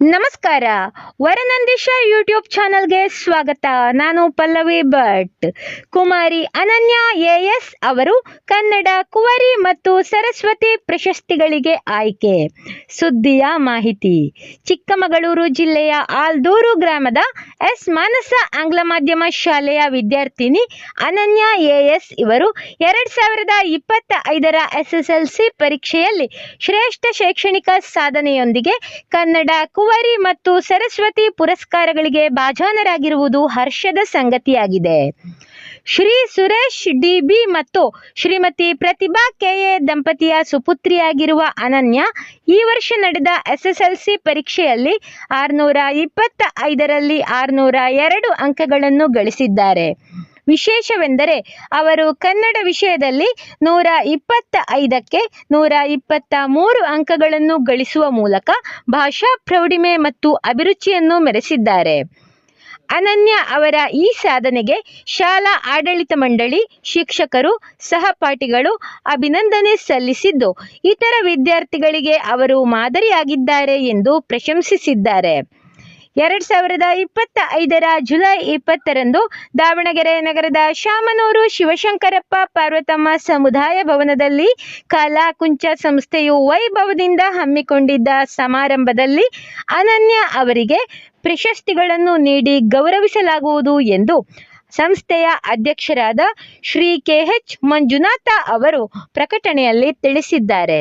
ನಮಸ್ಕಾರ. ವರನಂದೀಶ ಯೂಟ್ಯೂಬ್ ಚಾನಲ್ಗೆ ಸ್ವಾಗತ. ನಾನು ಪಲ್ಲವಿ ಭಟ್. ಕುಮಾರಿ ಅನನ್ಯ ಎಎಸ್ ಅವರು ಕನ್ನಡ, ಕುವರಿ ಮತ್ತು ಸರಸ್ವತಿ ಪ್ರಶಸ್ತಿಗಳಿಗೆ ಆಯ್ಕೆ. ಸುದ್ದಿಯ ಮಾಹಿತಿ. ಚಿಕ್ಕಮಗಳೂರು ಜಿಲ್ಲೆಯ ಆಲ್ದೂರು ಗ್ರಾಮದ ಎಸ್ ಮಾನಸ ಆಂಗ್ಲ ಮಾಧ್ಯಮ ಶಾಲೆಯ ವಿದ್ಯಾರ್ಥಿನಿ ಅನನ್ಯ ಎಎಸ್ ಇವರು ಎರಡು ಸಾವಿರದ ಇಪ್ಪತ್ತ ಐದರ ಎಸ್ಎಸ್ಎಲ್ಸಿ ಪರೀಕ್ಷೆಯಲ್ಲಿ ಶ್ರೇಷ್ಠ ಶೈಕ್ಷಣಿಕ ಸಾಧನೆಯೊಂದಿಗೆ ಕನ್ನಡ ಕುವರಿ ಮತ್ತು ಸರಸ್ವತಿ ಪುರಸ್ಕಾರಗಳಿಗೆ ಭಾಜನರಾಗಿರುವುದು ಹರ್ಷದ ಸಂಗತಿಯಾಗಿದೆ. ಶ್ರೀ ಸುರೇಶ್ ಡಿಬಿ ಮತ್ತು ಶ್ರೀಮತಿ ಪ್ರತಿಭಾ ಕೆಎ ದಂಪತಿಯ ಸುಪುತ್ರಿಯಾಗಿರುವ ಅನನ್ಯ ಈ ವರ್ಷ ನಡೆದ ಎಸ್ಎಸ್ಎಲ್ಸಿ ಪರೀಕ್ಷೆಯಲ್ಲಿ ಆರುನೂರ ಇಪ್ಪತ್ತ ಐದರಲ್ಲಿ ಆರುನೂರ ಎರಡು ಅಂಕಗಳನ್ನು ಗಳಿಸಿದ್ದಾರೆ. ವಿಶೇಷವೆಂದರೆ ಅವರು ಕನ್ನಡ ವಿಷಯದಲ್ಲಿ ನೂರ ಇಪ್ಪತ್ತ ಐದಕ್ಕೆ ನೂರ ಇಪ್ಪತ್ತ ಮೂರು ಅಂಕಗಳನ್ನು ಗಳಿಸುವ ಮೂಲಕ ಭಾಷಾ ಪ್ರೌಢಿಮೆ ಮತ್ತು ಅಭಿರುಚಿಯನ್ನು ಮೆರೆಸಿದ್ದಾರೆ. ಅನನ್ಯ ಅವರ ಈ ಸಾಧನೆಗೆ ಶಾಲಾ ಆಡಳಿತ ಮಂಡಳಿ ಶಿಕ್ಷಕರು, ಸಹಪಾಠಿಗಳು ಅಭಿನಂದನೆ ಸಲ್ಲಿಸಿದ್ದು, ಇತರ ವಿದ್ಯಾರ್ಥಿಗಳಿಗೆ ಅವರು ಮಾದರಿಯಾಗಿದ್ದಾರೆ ಎಂದು ಪ್ರಶಂಸಿಸಿದ್ದಾರೆ. ಎರಡ್ ಸಾವಿರದ ಇಪ್ಪತ್ತ ಐದರ ಜುಲೈ ಇಪ್ಪತ್ತರಂದು ದಾವಣಗೆರೆ ನಗರದ ಶಾಮನೂರು ಶಿವಶಂಕರಪ್ಪ ಪಾರ್ವತಮ್ಮ ಸಮುದಾಯ ಭವನದಲ್ಲಿ ಕಲಾಕುಂಚ ಸಂಸ್ಥೆಯು ವೈಭವದಿಂದ ಹಮ್ಮಿಕೊಂಡಿದ್ದ ಸಮಾರಂಭದಲ್ಲಿ ಅನನ್ಯ ಅವರಿಗೆ ಪ್ರಶಸ್ತಿಗಳನ್ನು ನೀಡಿ ಗೌರವಿಸಲಾಗುವುದು ಎಂದು ಸಂಸ್ಥೆಯ ಅಧ್ಯಕ್ಷರಾದ ಶ್ರೀ ಕೆಎಚ್ ಮಂಜುನಾಥ ಅವರು ಪ್ರಕಟಣೆಯಲ್ಲಿ ತಿಳಿಸಿದ್ದಾರೆ.